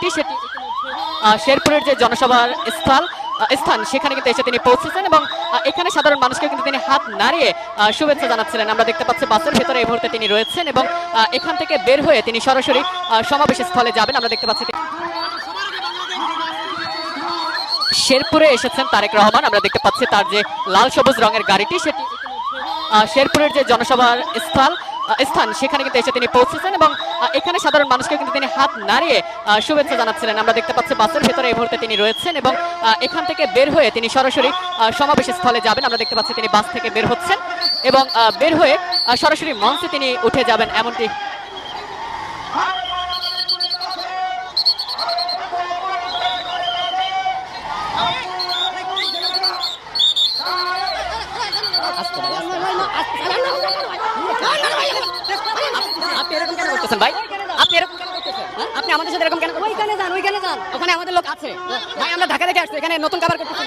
গাড়িটি সেটি শেরপুরের যে জনসভার স্থল স্থান, সেখানে কিন্তু এসে তিনি পৌঁছেছেন এবং এখানে সাধারণ মানুষকে কিন্তু তিনি হাত নাড়িয়ে শুভেচ্ছা জানাচ্ছিলেন। আমরা দেখতে পাচ্ছি বাসের ভেতরে এই মুহূর্তে তিনি রয়েছেন এবং এখান থেকে বের হয়ে তিনি সরাসরি সমাবেশ স্থলে যাবেন। আমরা দেখতে পাচ্ছি শেরপুরে এসেছেন তারেক রহমান। আমরা দেখতে পাচ্ছি তার যে লাল সবুজ রঙের গাড়িটি, সেটি শেরপুরের যে জনসভার স্থল স্থান, সেখানে কিন্তু এসে তিনি পৌঁছেছেন এবং এখানে সাধারণ মানুষকে কিন্তু তিনি হাত নাড়িয়ে শুভেচ্ছা জানাচ্ছিলেন। আমরা দেখতে পাচ্ছি বাসের ভেতরে এই মুহূর্তে তিনি রয়েছেন এবং এখান থেকে বের হয়ে তিনি সরাসরি সমাবেশ স্থলে যাবেন। আমরা দেখতে পাচ্ছি তিনি বাস থেকে বের হচ্ছেন এবং বের হয়ে সরাসরি মঞ্চে তিনি উঠে যাবেন, এমনটি আপনি এরকম কেন করতেছেন ভাই আপনি এরকম কেন করতেছেন হ্যাঁ? আপনি আমাদের সাথে এরকম কেন ওইখানে যান ওইখানে যান। ওখানে আমাদের লোক আছে। ভাই আমরা ঢাকা থেকে আসছি এখানে নতুন খাবার করতেছি।